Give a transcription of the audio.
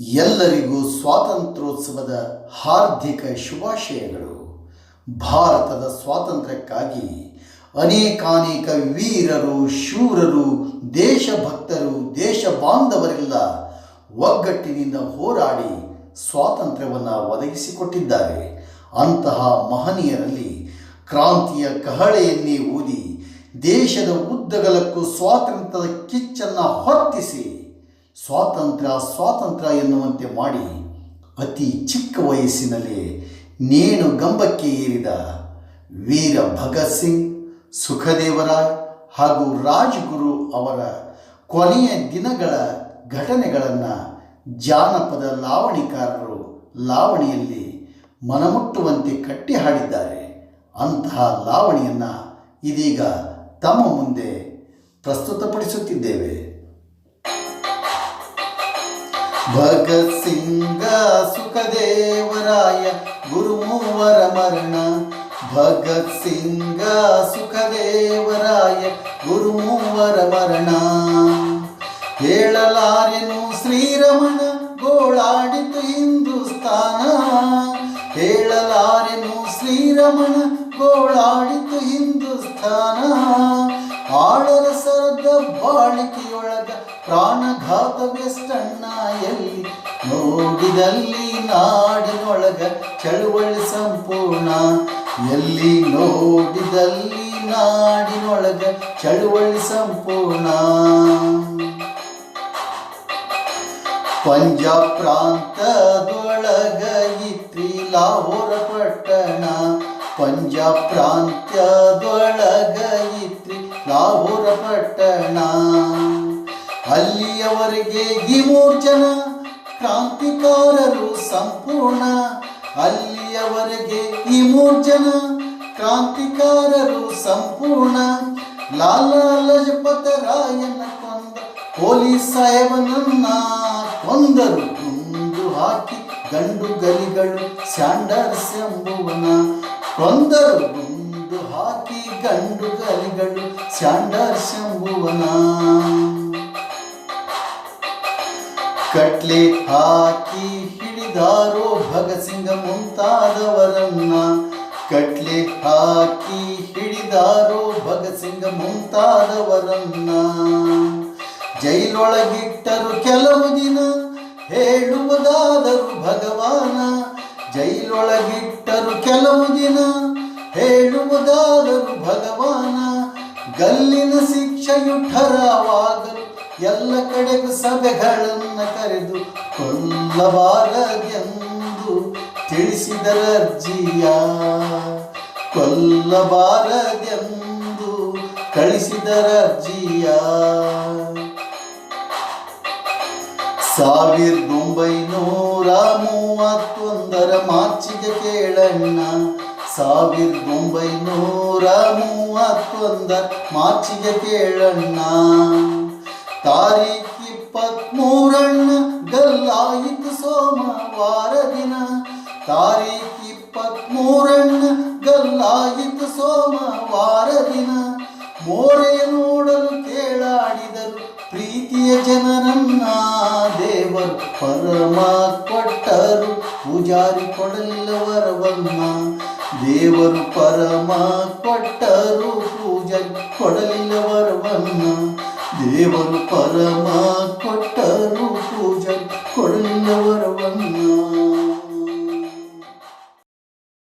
ಎಲ್ಲರಿಗೂ ಸ್ವಾತಂತ್ರ್ಯೋತ್ಸವದ ಹಾರ್ದಿಕ ಶುಭಾಶಯಗಳು. ಭಾರತದ ಸ್ವಾತಂತ್ರ್ಯಕ್ಕಾಗಿ ಅನೇಕಾನೇಕ ವೀರರು, ಶೂರರು, ದೇಶಭಕ್ತರು ದೇಶ ಬಾಂಧವರೆಲ್ಲ ಒಗ್ಗಟ್ಟಿನಿಂದ ಹೋರಾಡಿ ಸ್ವಾತಂತ್ರ್ಯವನ್ನು ಒದಗಿಸಿಕೊಟ್ಟಿದ್ದಾರೆ. ಅಂತಹ ಮಹನೀಯರಲ್ಲಿ ಕ್ರಾಂತಿಯ ಕಹಳೆಯನ್ನೇ ಊದಿ ದೇಶದ ಉದ್ದಗಲಕ್ಕೂ ಸ್ವಾತಂತ್ರ್ಯದ ಕಿಚ್ಚನ್ನು ಹೊತ್ತಿಸಿ ಸ್ವಾತಂತ್ರ್ಯ ಸ್ವಾತಂತ್ರ್ಯ ಎನ್ನುವಂತೆ ಮಾಡಿ ಅತಿ ಚಿಕ್ಕ ವಯಸ್ಸಿನಲ್ಲಿ ನೇಣು ಗಂಬಕ್ಕೆ ಏರಿದ ವೀರ ಭಗತ್ ಸಿಂಗ್ ಸುಖದೇವರಾಯ್ ಹಾಗೂ ರಾಜ್ಗುರು ಅವರ ಕೊನೆಯ ದಿನಗಳ ಘಟನೆಗಳನ್ನು ಜಾನಪದ ಲಾವಣಿಕಾರರು ಲಾವಣಿಯಲ್ಲಿ ಮನಮುಟ್ಟುವಂತೆ ಕಟ್ಟಿ ಹಾಡಿದ್ದಾರೆ. ಅಂತಹ ಲಾವಣಿಯನ್ನು ಇದೀಗ ತಮ್ಮ ಮುಂದೆ ಪ್ರಸ್ತುತಪಡಿಸುತ್ತಿದ್ದೇವೆ. ಭಗತ್ ಸಿಂಗ ಸುಖದೇವರಾಯ ಗುರುಮೂವರ ಮರಣ. ಭಗತ್ ಸಿಂಗ ಸುಖದೇವರಾಯ ಗುರುಮೂವರ ಮರಣ. ಹೇಳಲಾರೆನು ಶ್ರೀರಮಣ, ಗೋಳಾಡಿತು ಹಿಂದೂಸ್ತಾನ. ಹೇಳಲಾರೆನು ಶ್ರೀರಮಣ, ಗೋಳಾಡಿತು ಹಿಂದೂಸ್ತಾನ. ಆಳರ ಸರದ ಬಾಳಿಕೆಯೊಳಗ ಪ್ರಾಣಘಾತವೆಷ್ಟಣ್ಣ ಎಲ್ಲಿ ನೋಡಿದಲ್ಲಿ ನಾಡಿನೊಳಗ ಚಳುವಳಿ ಸಂಪೂರ್ಣ. ಎಲ್ಲಿ ನೋಡಿದಲ್ಲಿ ನಾಡಿನೊಳಗ ಚಳುವಳಿ ಸಂಪೂರ್ಣ. ಪಂಜಾಬ್ ಪ್ರಾಂತದೊಳಗ ಇತ್ರಿ ಲಾಹೋರ ಪಟ್ಟಣ. ಪಂಜಾಬ್ ಪ್ರಾಂತ್ಯದೊಳಗ ಇತ್ರಿ ಲಾಹೋರ ಪಟ್ಟಣ. ಅಲ್ಲಿಯವರೆಗೆ ಈ ಮೂರು ಜನ ಕ್ರಾಂತಿಕಾರರು ಸಂಪೂರ್ಣ. ಅಲ್ಲಿಯವರೆಗೆ ಈ ಮೂರು ಜನ ಕ್ರಾಂತಿಕಾರರು ಸಂಪೂರ್ಣ. ಲಾಲಾ ಲಜಪತ ರಾಯನ ಕೊಂದ ಪೊಲೀಸ್ ಸಾಹೇಬನನ್ನ ಕೊಂದರು. ಕುಂದು ಹಾಕಿ ಗಂಡು ಗಲಿಗಳು ಸ್ಯಾಂಡರ್ಸ್ ಎಂಬುವನ ಕೊಂದರು. ಗುಂಡು ಹಾಕಿ ಗಂಡು ಗಲಿಗಳು ಸ್ಯಾಂಡರ್ಸ್ ಎಂಬುವನ ಕಟ್ಲೆ ಹಾಕಿ ಹಿಡಿದಾರೋ ಭಗತ್ ಸಿಂಗ ಮುಂತಾದವರನ್ನ. ಕಟ್ಲೆ ಹಾಕಿ ಹಿಡಿದಾರೋ ಭಗತ್ ಸಿಂಗ ಮುಂತಾದವರನ್ನ. ಜೈಲೊಳಗಿಟ್ಟರು ಕೆಲವು ದಿನ, ಹೇಳುವುದಾದರು ಭಗವಾನ. ಜೈಲೊಳಗಿಟ್ಟರು ಕೆಲವು ದಿನ, ಹೇಳುವುದಾದರು ಭಗವಾನ. ಗಲ್ಲಿನ ಶಿಕ್ಷೆಯು ಠರವಾಗಲು ಎಲ್ಲ ಕಡೆಗೂ ಸಭೆಗಳನ್ನು ಕರೆದು ಕೊಲ್ಲಬಾರದೆಂದು ತಿಳಿಸಿದರ ಅರ್ಜಿಯ. ಕೊಲ್ಲಬಾರದೆಂದು ಕಳಿಸಿದರ ಅರ್ಜಿಯ. ಸಾವಿರದ ಒಂಬೈನೂರ ಮೂವತ್ತೊಂದರ ಮಾರ್ಚಿಗೆ ಕೇಳಣ್ಣ. ಸಾವಿರದ ಒಂಬೈನೂರ ಮೂವತ್ತೊಂದರ ಮಾರ್ಚಿಗೆ ಕೇಳಣ್ಣ. ತಾರೀಖ್ ಇಪ್ಪತ್ಮೂರಣ್ಣ ಗಲ್ಲಾಯಿತು ಸೋಮವಾರ ದಿನ ತಾರೀಖ್ ಇಪ್ಪತ್ಮೂರಣ್ಣ ಗಲ್ಲಾಯಿತು ಸೋಮವಾರ ದಿನ ಮೋರೆ ನೋಡಲು ಕೇಳಾಡಿದರು ಪ್ರೀತಿಯ ಜನರನ್ನ. ದೇವರು ಪರಮ ಕೊಟ್ಟರು ಪೂಜಾರಿ ಕೊಡಲಿಲ್ಲ ವರವನ್ನ ದೇವರು ಪರಮ ಕೊಟ್ಟರು ಪೂಜಾರಿ ಕೊಡಲಿಲ್ಲ ವರವನ್ನ ದೇವರು ಪರಮ ಕೊಟ್ಟರು ಪೂಜಾರಿ ಕೊಡಲಿಲ್ಲ ವರವನ್ನ